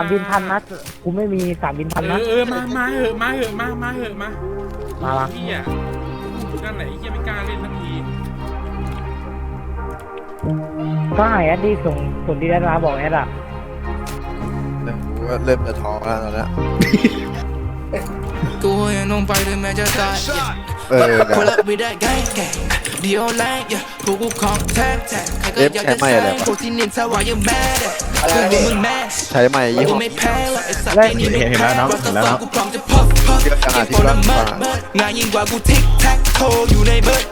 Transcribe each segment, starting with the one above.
ามบินพันนัดกูไม่มีสามบินพันเอนัดอเออมามาเหอะมาเหอะมามาเหอะมามาละเฮียนั่นแหละไอ้เฮียไม่กล้าเล่นทันทีก็ให้แอดดี้ส่งส่งดีแอดมาบอกแอดอะเริ่มกูก็เริ่มจะท้องแล้วตอนเนี้ยกูยังลงไปเลยแม้จะตาย เออคนเดี๋ละยวไม่ได้ไงแก เดียวแรงพวกกูของแท้แท้ใครก็อยากจะแซงพวกที่นินทาว่ายังแม่เด็กพวกมึงแม่ใช้ไหมยี่กูห้อไม่แพ้หรอกไอ้สัตว์ที่นี่ไม่แพ้รัตฟังกูพร้อมจะพับพับเดี๋ยวจะหาที่คนรัละกเมิมาดเมิดงานยิ่งกว่ากูทิกแท็กโทอยู่ในเบิร์ด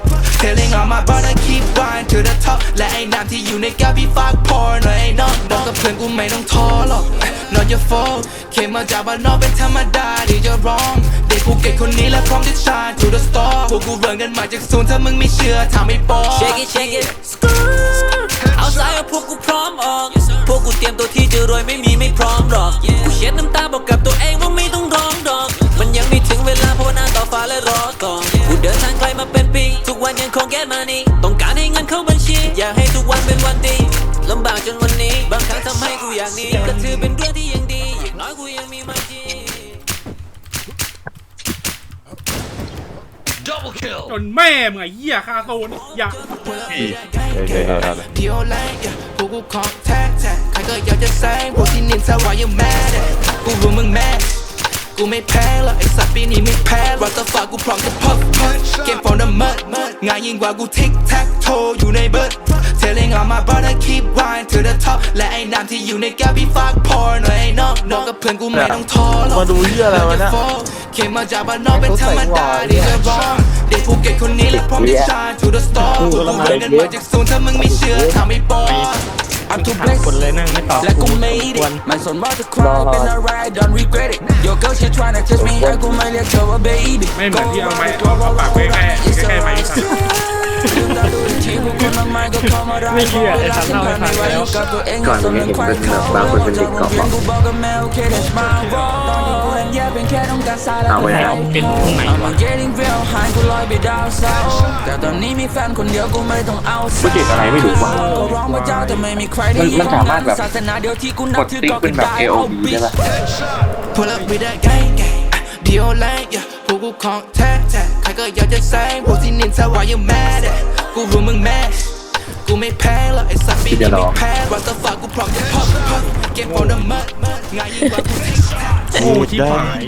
Telling all my brother keep going to the top และไอ้น้ำที่อยู่ในแก้วพี่ฝากพอหน่อยไอ้น้องบอกกับเพื่อนกูไม่ต้องท้อหรอก Not your fault เคมาจากบ้านนอกเป็นธรรมดาที่จะร้องเด็ก ภูเก็ตคนนี้และพร้อมจะ shine to the star พวกกูเริ่มกันมาจากศูนย์ถ้ามึงไม่เชื่อทำไม่บอก Shake it shake it เอาสายเอาพวกกูพร้อมออก พวกกูเตรียมตัวที่จะรวยไม่มีไม่พร้อมหรอก กูเช็ดน้ำตาบอกกับตัวเองว่าไม่ต้องร้องดอก มันยังไม่ถึงเวลาภาวนาต่อฟ้าและรอก่อนกูเดินทางไกลมาเป็นปี ทุกวันยังคง get money ต้องการให้เงินเข้าบัญชี อยากให้ทุกวันเป็นวันดีลำบากจนวันนี้ บางครั้งทำให้กูอยากหนี้ก็ถือเป็นเรื่องที่ยังดี อย่างน้อยกูยังมีมาจี จนแม่มึงไอ้เฮียคาโซนอย่าเดียวแรงพวกกูของแท้แท้ใครก็อยากจะแซงพวกที่นินทาว่ายังแม่เด็กกูรู้มึงแม่กูไม่แพ้หรอกไอ้สัตว์ปีนี้ไม่แพ้รัตฟ้ากูพร้อมจะพับพับเกม from the mud งานยิ่งกว่ากูทิกแท็กโทอยู่ในเบิร์ด Telling all my brother keep going to the top และไอ้น้ำที่อยู่ในแก้วพี่ฝากพอหน่อยไอ้น้องน้องกับเพื่อนกูไม่ต้องท้อหรอกมาดูเหี้ยอะไรวะเนี่ยเคมาจากบ้านนอกเป็นธรรมดาที่จะร้องเด็กภูเก็ต คนนี้และพร้อมจะ shine to the star พวกกูเริ่มกันมาจากศูนย์ถ้ามึงไม่เชื่อทำไม่บอก I'm too blessed คนเลยนั่งไม่ตอบและกู made it มันสนว่าจะคราวเป็นอะไร don't regret it Your girl she tryna test me ให้กูไม่เรียกเธอว่า baby ไม่เหมือนที่เอาไม้เอาเอาปากไว้แค่ใกล้ๆไไม่เชื่อไอ้สัตว์เล่าให้ฟังแล้วก่อนนี้เห็นเป็นแบบบางคนเป็นเด็กกอบเอาไว้แล้วเป็นตรงไหนวะแต่ตอนนี้มีแฟนคนเดียวกูไม่ต้องเอาผู้จิตอะไรไม่รู้ว่ะมันมันสามารถแบบกดติ๊กเป็นแบบ AOB ได้ป่ะ Pull up with that gang gang เดียวแรงพวกกูของแท้แท้ใครก็อยากจะแซงพวกที่นินทาว่ายังแม่เด็กกูรู้มึงแม่ กูไม่แพ้หรอกไอ้สัตว์ปีนี้ไม่แพ้รัตฟ้ากูพร้อมจะพับพับเกม from the mud ง่ายยิ่งกว่ากูโอ้ชิบหาย